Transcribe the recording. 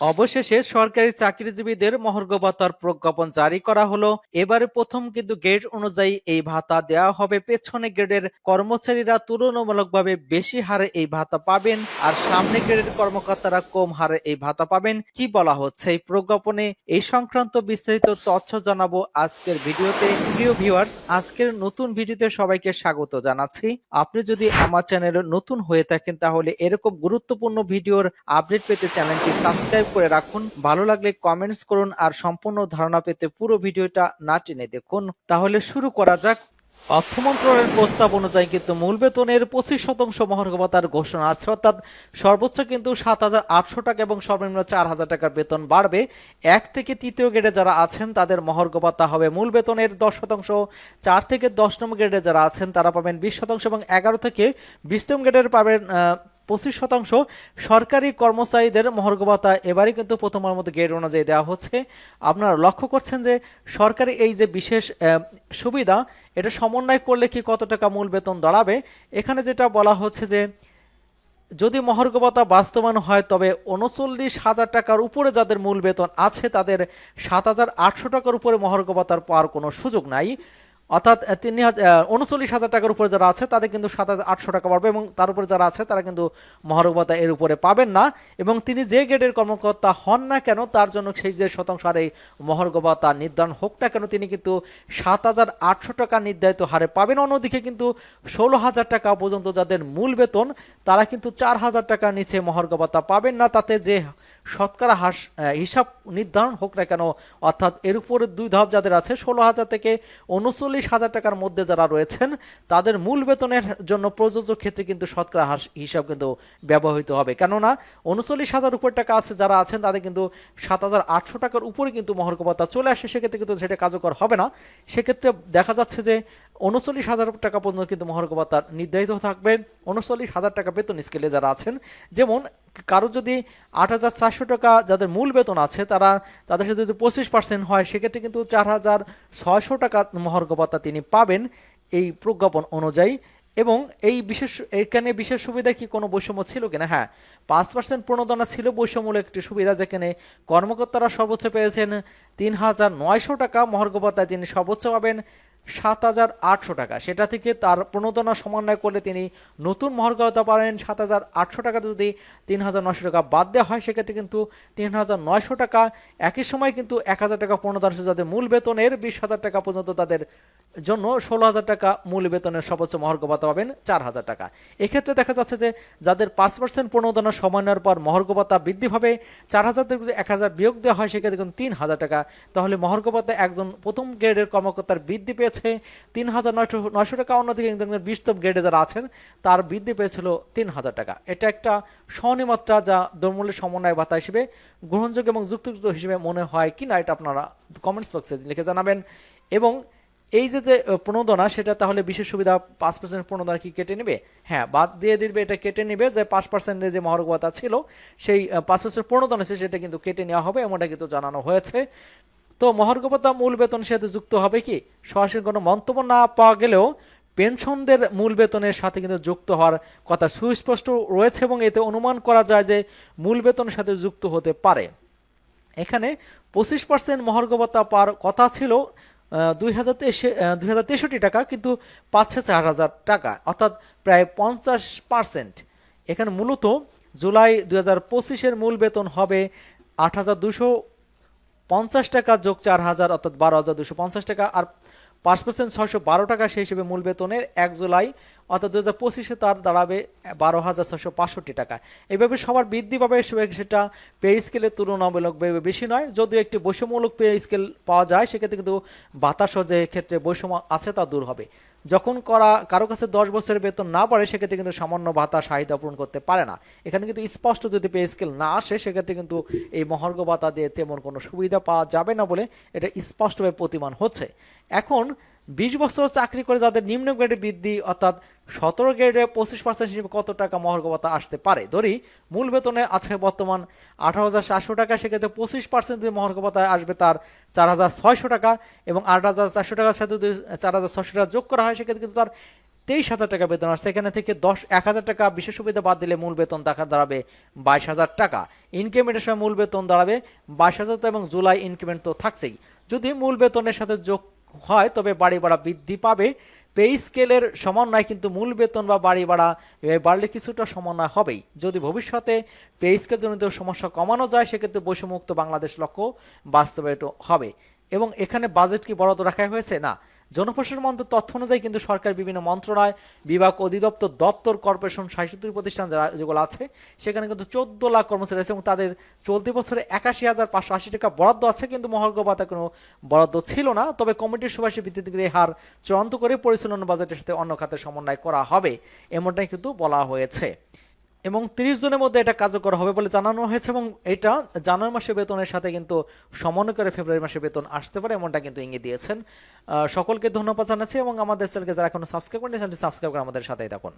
অবশেষে সরকারি চাকরিজীবীদের মহার্ঘ ভাতার প্রজ্ঞাপন জারি করা হলো। এবারে প্রথম কিন্তু গ্রেড অনুযায়ী এই ভাতা দেওয়া হবে। পেছনে গ্রেডের কর্মচারীরা তুলনামূলকভাবে বেশি হারে এই ভাতা পাবেন আর সামনে গ্রেডের কর্মকর্তারা কম হারে এই ভাতা পাবেন। কি বলা হচ্ছে এই প্রজ্ঞাপনে? এই সংক্রান্ত বিস্তারিত তথ্য জানাব আজকের ভিডিওতে। প্রিয় ভিউয়ার্স, আজকের নতুন ভিডিওতে সবাইকে স্বাগত জানাচ্ছি। আপনি যদি আমার চ্যানেলে নতুন হয়ে থাকেন তাহলে এরকম গুরুত্বপূর্ণ ভিডিওর আপডেট পেতে চ্যানেলটি সাবস্ক্রাইব করে রাখুন। ভালো লাগলে কমেন্টস করুন আর সম্পূর্ণ ধারণা পেতে পুরো ভিডিওটা না টেনে দেখুন। তাহলে শুরু করা যাক। অর্থ মন্ত্রণালয়ের প্রস্তাব অনুযায়ী কিন্তু মূল বেতনের পঁচিশ শতাংশ মহার্ঘভাতার ঘোষণা আছে। অর্থাৎ সর্বোচ্চ কিন্তু সাত হাজার আটশো টাকা এবং সর্বনিম্ন চার হাজার টাকার বেতন বাড়বে। এক থেকে তৃতীয় গ্রেডে যারা আছেন, তাদের মহার্ঘভাতা হবে মূল বেতনের দশ শতাংশ। চার থেকে দশ নম্বর গ্রেডে যারা আছেন, তারা পাবেন বিশ শতাংশ এবং এগারো থেকে বিশ নম্বর গ্রেডের পাবেন পঁচিশ শতাংশ সরকারি কর্মচারীদের মহার্ঘ ভাতা এবারই কিন্তু প্রথমবার মতো গ্রেড অনুযায়ী দেওয়া হচ্ছে। আপনারা লক্ষ্য করছেন যে সরকারি এই যে বিশেষ সুবিধা, এটা সমন্বয় করলে কি কত টাকা মূল বেতন দাঁড়াবে? এখানে যেটা বলা হচ্ছে যে যদি মহার্ঘ ভাতা বাস্তবায়ন হয়, তবে উনচল্লিশ হাজার টাকার উপরে যাদের মূল বেতন আছে, তাদের সাত হাজার আটশো টাকার উপরে মহার্ঘ ভাতার পাওয়ার কোনো সুযোগ নাই। অর্থাৎ তিনি উনচল্লিশ হাজার টাকার উপরে যারা আছে, তাদের কিন্তু সাত হাজার আটশো টাকা পাবে এবং তার উপরে যারা আছে, তারা কিন্তু মহর্গভাতা এর উপরে পাবেন না। এবং তিনি যে গ্রেডের কর্মকর্তা হন না কেন, তার জন্য সেই যে শতাংশ হারে মহার্ঘ ভাতা নির্ধারণ হোক না কেন, তিনি কিন্তু সাত হাজার আটশো টাকা নির্ধারিত হারে পাবেন। অন্যদিকে কিন্তু ষোলো হাজার টাকা পর্যন্ত যাদের মূল বেতন, তারা কিন্তু চার হাজার টাকার নিচে মহার্ঘ ভাতা পাবেন না। তাতে যে শতকরা হাস হিসাব নির্ধারণ হোক না কেন, অর্থাৎ এর উপরে দুই ধাপ যাদের আছে, ষোলো হাজার থেকে উনচল্লিশ হাজার টাকার মধ্যে যারা রয়েছেন, তাদের মূল বেতনের জন্য প্রযোজ্য ক্ষেত্রে কিন্তু শতকরা হাস, হিসাব কিন্তু ব্যবহৃত হবে। কেননা, উনচল্লিশ হাজার উপর টাকা আছে, যারা আছেন, তাদের কিন্তু সাত হাজার আটশো টাকার উপরে কিন্তু মহার্ঘ ভাতা চলে আসে, সেক্ষেত্রে কিন্তু সেটা কার্যকর হবে না। সেক্ষেত্রে দেখা যাচ্ছে যে উনচল্লিশ হাজার টাকা পর্যন্ত কিন্তু মহার্ঘ ভাতা নির্ধারিত থাকবে। উনচল্লিশ হাজার টাকা বেতন স্কেলে যারা আছেন, যেমন কারও যদি আট হাজার চারশো টাকা যাদের মূল বেতন আছে, তারা তাদের সাথে যদি পঁচিশ পার্সেন্ট হয়, সেক্ষেত্রে কিন্তু চার হাজার ছয়শো টাকা মহার্ঘ ভাতা তিনি পাবেন এই প্রজ্ঞাপন অনুযায়ী। এবং এই বিশেষ, এখানে বিশেষ সুবিধা কি কোনো বৈষম্য ছিল কিনা? হ্যাঁ পাঁচ পার্সেন্ট প্রণোদনা ছিল বৈষম্যমূলক একটি সুবিধা, যেখানে কর্মকর্তারা সর্বোচ্চ পেয়েছেন তিন হাজার নয়শো টাকা মহার্ঘ ভাতা যিনি সর্বোচ্চ পাবেন। সাত হাজার আটশো টাকা। সেটা থেকে তার প্রণোদনা সমন্বয় করলে তিনি নতুন মহর্গতা ভাতা পাবেন সাত হাজার আটশো টাকা যদি তিন হাজার নয়শো টাকা বাদ দেওয়া হয়, সেক্ষেত্রে কিন্তু তিন হাজার নয়শো টাকা। একই সময় কিন্তু এক হাজার টাকা প্রণোদন যাদের মূল বেতনের বিশ হাজার টাকা পর্যন্ত তাদের জন্য ষোলো হাজার টাকা মূল বেতনের সর্বোচ্চ মহার্ঘ ভাতা পাবেন চার হাজার টাকা। এক্ষেত্রে দেখা যাচ্ছে যে যাদের পাঁচ পার্সেন্ট প্রণোদনা সমন্বয়ের পর মহার্ঘ ভাতা বৃদ্ধি পাবে, চার হাজার থেকে যদি এক হাজার বিয়োগ দেওয়া হয়, সেক্ষেত্রে দেখুন তিন হাজার টাকা। তাহলে মহার্ঘ ভাতা একজন প্রথম গ্রেডের কর্মকর্তার বৃদ্ধি পেয়েছে তিন হাজার নয়শো নয়শো টাকা, অন্যদিকে একজন বিশতম গ্রেডে যারা আছেন, তার বৃদ্ধি পেয়েছিল তিন হাজার টাকা। এটা একটা স্বনিমাত্রা যা দরমূল্যের সমন্বয় ভাতা হিসেবে, গ্রহণযোগ্য এবং যুক্তিযুক্ত হিসেবে মনে হয় কি না এটা আপনারা কমেন্টস বক্সে লিখে জানাবেন। এবং এই যে যে প্রণোদনা, সেটা তাহলে বিশেষ সুবিধা পাঁচ পার্সেন্ট প্রণোদনা কি কেটে নেবে? হ্যাঁ বাদ দিয়ে দিবে, এটা কেটে নেবে যে পাঁচ পার্সেন্টের যে মহার্ঘ ভাতা ছিল, সেই পাঁচ পার্সেন্ট প্রণোদনা সেটা কিন্তু কেটে নেওয়া হবে, এমনটা কিন্তু জানানো হয়েছে। তো মহার্ঘ মূল বেতনের সাথে যুক্ত হবে কি? সরাসরি কোনো মন্তব্য না পাওয়া গেলেও পেনশনদের মূল বেতনের সাথে কিন্তু যুক্ত হওয়ার কথা সুস্পষ্ট রয়েছে এবং এতে অনুমান করা যায় যে মূল বেতনের সাথে যুক্ত হতে পারে। এখানে পঁচিশ পার্সেন্ট মহার্ঘ ভাতা পাওয়ার কথা ছিল দুই হাজার তেষট্টি টাকা, কিন্তু পাচ্ছে চার হাজার টাকা, অর্থাৎ প্রায় পঞ্চাশ পার্সেন্ট। এখানে মূলত জুলাই দুই হাজার পঁচিশের মূল বেতন হবে আট হাজার দুশো পঞ্চাশ টাকা যোগ চার হাজার, অর্থাৎ বারো হাজার দুশো পঞ্চাশ টাকা, আর পাঁচ পার্সেন্ট ছয়শো বারো টাকা সেই হিসেবে মূল বেতনের এক জুলাই অর্থাৎ দু হাজার পঁচিশে তার দাঁড়াবে বারো হাজার ছশো পাঁচষট্টি টাকা। এইভাবে সবার বৃদ্ধি পাবে সেটা পে স্কেলের তুলনামূলকভাবে বেশি নয়। যদিও একটি বৈষম্যমূলক পে স্কেল পাওয়া যায়, সেক্ষেত্রে কিন্তু বাতাসও যে ক্ষেত্রে বৈষম্য আছে তা দূর হবে। যখন করা কারও কাছে দশ বছরের বেতন না পারে সেক্ষেত্রে কিন্তু সামান্য ভাতা চাহিদা পূরণ করতে পারে না। এখানে কিন্তু স্পষ্ট যদি পে স্কেল না আসে, সেক্ষেত্রে কিন্তু এই মহার্ঘ ভাতা দিয়ে তেমন কোনো সুবিধা পাওয়া যাবে না বলে এটা স্পষ্টভাবে প্রতিমান হচ্ছে। এখন বিশ বছর চাকরি করে যাদের নিম্ন গ্রেডে বৃদ্ধি, অর্থাৎ সতেরো গ্রেডে পঁচিশ পার্সেন্ট হিসেবে কত টাকা মহার্ঘ ভাতা আসতে পারে? ধরি, মূল বেতনে আছে বর্তমান আঠারো হাজার সাতশো টাকা, সেক্ষেত্রে পঁচিশ পার্সেন্ট যদি মহার্ঘ ভাতা আসবে তার চার হাজার ছয়শো টাকা এবং আট হাজার চারশো টাকার সাথে যদি চার হাজার ছশো টাকা যোগ করা হয়, সেক্ষেত্রে কিন্তু তার তেইশ হাজার টাকা বেতন আসছে। এখানে থেকে দশ, এক হাজার টাকা বিশেষ সুবিধা বাদ দিলে মূল বেতন দেখা দাঁড়াবে বাইশ হাজার টাকা। ইনক্রিমেন্টের সময় মূল বেতন দাঁড়াবে বাইশ হাজার এবং জুলাই ইনক্রিমেন্ট তো থাকছেই। যদি মূল বেতনের সাথে যোগ হয়, তবে বাড়ি ভাড়া বৃদ্ধি পাবে। পে স্কেলের সমন্বয় কিন্তু মূল বেতন বা বাড়ি ভাড়া বাড়লে কিছুটা সমন্বয় হবেই। যদি ভবিষ্যতে পে স্কেল জনিত সমস্যা কমানো যায়, সেক্ষেত্রে বৈষম্যমুক্ত বাংলাদেশ লক্ষ্য বাস্তবায়িত হবে। এবং এখানে বাজেট কি বরাদ্দ রাখা হয়েছে? না। জনপ্রশাসন মন্ত্রের তথ্য অনুযায়ী কিন্তু সরকার বিভিন্ন মন্ত্রণালয়, বিভাগ, অধিদপ্তর, দপ্তর, কর্পোরেশন সাহিত্য প্রতিষ্ঠান যারা যেগুলো আছে, সেখানে কিন্তু চোদ্দ লাখ কর্মচারী আছে এবং তাদের চলতি বছরে একাশি হাজার পাঁচশো আশি টাকা বরাদ্দ আছে কিন্তু মহার্ঘ ভাতা কোনো বরাদ্দ ছিল না। তবে কমিটির সুপারিশের ভিত্তিতে হার চূড়ান্ত করে পরিচালনা বাজেটের সাথে অন্য খাতের সমন্বয় করা হবে, এমনটাই কিন্তু বলা হয়েছে। এবং তিরিশ জনের মধ্যে এটা কার্যকর হবে বলে জানানো হয়েছে এবং এটা জানুয়ারি মাসে বেতনের সাথে কিন্তু সমন্বয় করে ফেব্রুয়ারি মাসে বেতন আসতে পারে, এমনটা কিন্তু ইঙ্গিত দিয়েছেন। সকলকে ধন্যবাদ জানাচ্ছি এবং আমাদের চ্যানেলকে যারা এখনও সাবস্ক্রাইব করেন সাবস্ক্রাইব করে আমাদের সাথেই থাকুন।